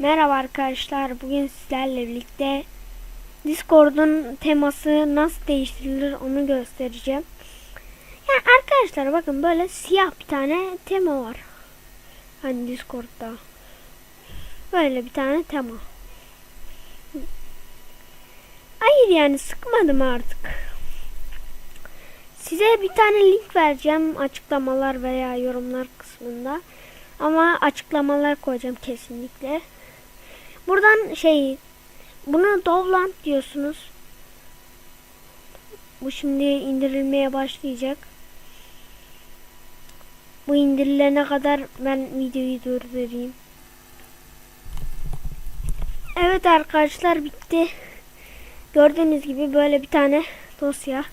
Merhaba arkadaşlar. Bugün sizlerle birlikte Discord'un teması nasıl değiştirilir onu göstereceğim. Yani arkadaşlar bakın böyle siyah bir tane tema var. Hani Discord'da. Böyle bir tane tema. Hayır yani sıkmadım artık. Size bir tane link vereceğim açıklamalar veya yorumlar kısmında. Ama açıklamalar koyacağım kesinlikle. Buradan şey bunu Dovland diyorsunuz. Bu şimdi indirilmeye başlayacak. Bu indirilene kadar ben videoyu durdurayım. Evet arkadaşlar bitti. Gördüğünüz gibi böyle bir tane dosya.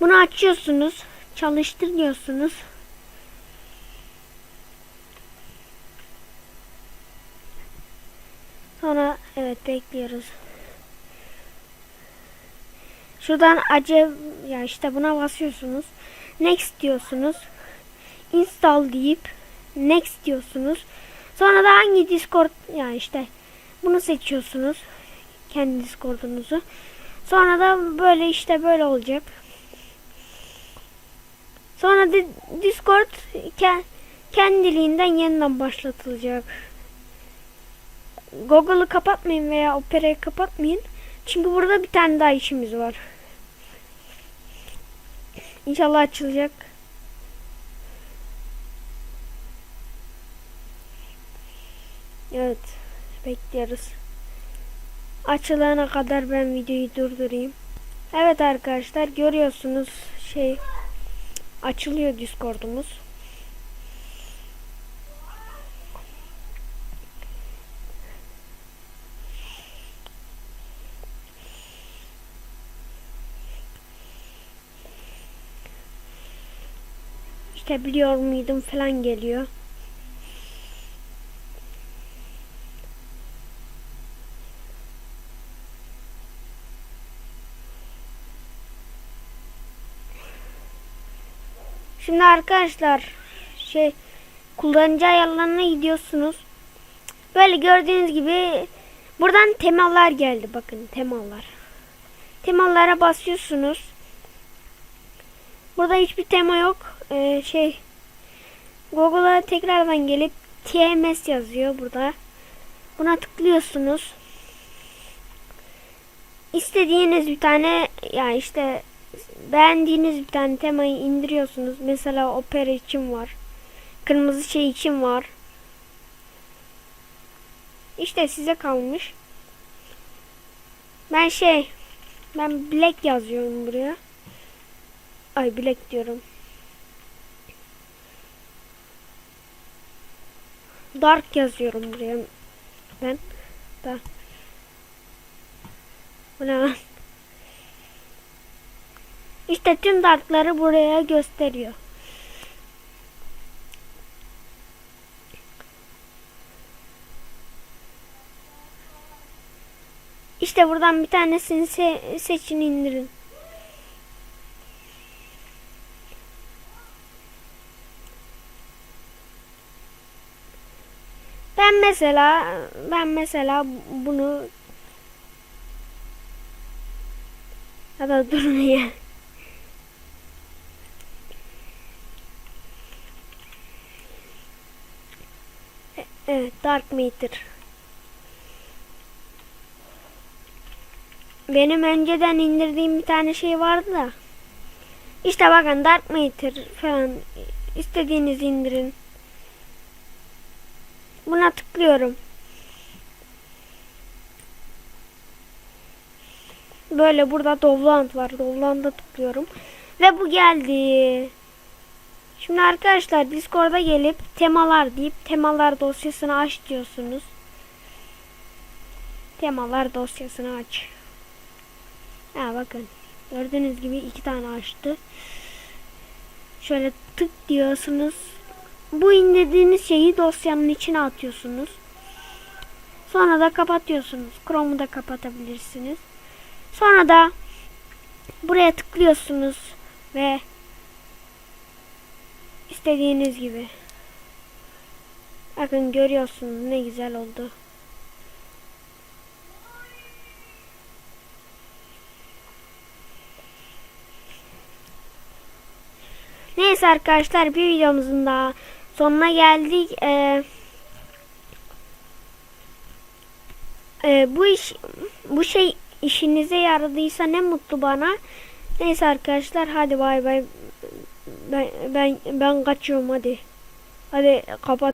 Bunu açıyorsunuz. Çalıştır Sonra evet bekliyoruz. Şuradan acı ya işte buna basıyorsunuz. Next diyorsunuz. Install deyip next diyorsunuz. Sonra da hangi Discord yani işte bunu seçiyorsunuz. Kendi Discord'unuzu. Sonra da böyle işte böyle olacak. Sonra Discord ke- kendiliğinden yeniden başlatılacak. Google'ı kapatmayın veya Opera'yı kapatmayın. Çünkü burada bir tane daha işimiz var. İnşallah açılacak. Evet. Bekliyoruz. Açılana kadar ben videoyu durdurayım. Evet arkadaşlar görüyorsunuz şey açılıyor Discord'umuz. İşte biliyor muydum falan geliyor. Şimdi arkadaşlar şey kullanıcı ayarlarına gidiyorsunuz. Böyle gördüğünüz gibi buradan temalar geldi bakın temalar. Temalara basıyorsunuz. Burada hiçbir tema yok. Ee, şey Google'a tekrardan gelip TMS yazıyor burada. Buna tıklıyorsunuz. İstediğiniz bir tane ya işte beğendiğiniz bir tane temayı indiriyorsunuz. Mesela opera için var. Kırmızı şey için var. İşte size kalmış. Ben şey ben black yazıyorum buraya. Ay black diyorum. Dark yazıyorum buraya. Ben da Bu ne lan? İşte tüm darkları buraya gösteriyor. İşte buradan bir tanesini se seçin indirin. Ben mesela ben mesela bunu ya da durun ya. E- Evet Dark Matter. Benim önceden indirdiğim bir tane şey vardı da. İşte bakın Dark Matter falan istediğinizi indirin. Buna tıklıyorum. Böyle burada Dovland var. Dovland'a tıklıyorum. Ve bu geldi. Şimdi arkadaşlar Discord'a gelip temalar deyip temalar dosyasını aç diyorsunuz. Temalar dosyasını aç. Ha bakın. Gördüğünüz gibi iki tane açtı. Şöyle tık diyorsunuz bu indirdiğiniz şeyi dosyanın içine atıyorsunuz. Sonra da kapatıyorsunuz. Chrome'u da kapatabilirsiniz. Sonra da buraya tıklıyorsunuz ve istediğiniz gibi. Bakın görüyorsunuz ne güzel oldu. Neyse arkadaşlar bir videomuzun daha sonuna geldik. Ee, e, bu iş bu şey işinize yaradıysa ne mutlu bana. Neyse arkadaşlar hadi bay bay. Ben ben ben kaçıyorum hadi. Hadi kapat.